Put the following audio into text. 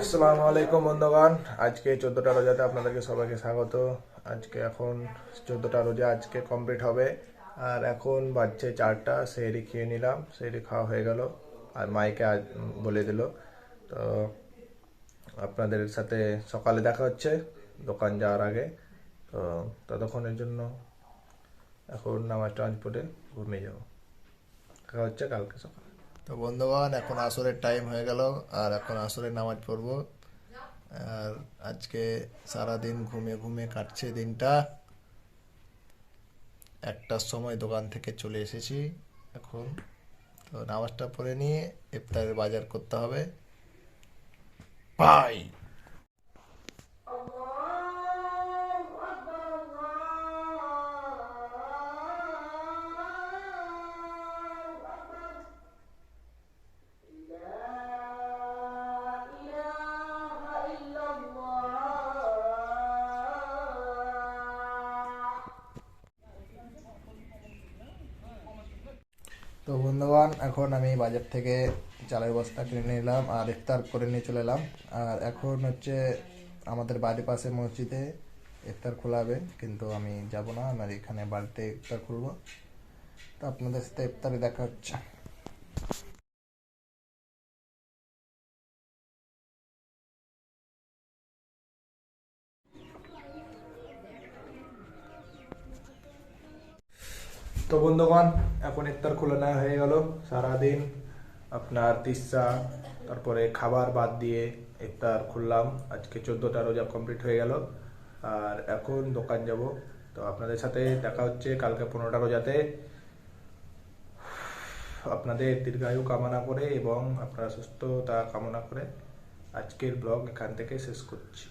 আসসালামু আলাইকুম বন্ধুগণ। আজকে চোদ্দোটা রোজাতে আপনাদেরকে সবাইকে স্বাগত। আজকে এখন চোদ্দোটা রোজা আজকে কমপ্লিট হবে। আর এখন বাজছে চারটা, সেহরি খেয়ে নিলাম। সেহরি খাওয়া হয়ে গেল। আর মাইকে আজ বলে দিল। তো আপনাদের সাথে সকালে দেখা হচ্ছে, দোকান যাওয়ার আগে। তো ততক্ষণের জন্য এখন নামাজ টামাজ ঘুমিয়ে যাব। দেখা হচ্ছে কালকে সকালে। তো বন্ধুগণ, এখন আসরের টাইম হয়ে গেল, আর এখন আসরে নামাজ পড়ব। আর আজকে সারাদিন ঘুমে ঘুমে কাটছে দিনটা। একটার সময় দোকান থেকে চলে এসেছি এখন। তো নামাজটা পড়ে নিয়ে ইফতারের বাজার করতে হবে। বাই তো বন্ধুবান এখন আমি বাজার থেকে চালের বস্তা কিনে নিলাম আর ইফতার করে নিয়ে চলে এলাম। আর এখন হচ্ছে আমাদের বাড়ির পাশে মসজিদে ইফতার খোলা হবে, কিন্তু আমি যাব না। আমার এখানে বাড়িতে ইফতার খুলবো তো আপনাদের সাথে ইফতারে দেখা হচ্ছে। তো বন্ধুগণ, এখন ইফতার খুলে নেওয়া হয়ে গেল সারাদিন। আপনার তিসা তারপরে খাবার বাদ দিয়ে ইফতার খুললাম। আজকে চোদ্দোটা রোজা কমপ্লিট হয়ে গেল। আর এখন দোকান যাব। তো আপনাদের সাথে দেখা হচ্ছে কালকে পনেরোটা রোজাতে। আপনাদের দীর্ঘায়ু কামনা করে এবং আপনারা সুস্থতা কামনা করে আজকের ব্লগ এখান থেকে শেষ করছি।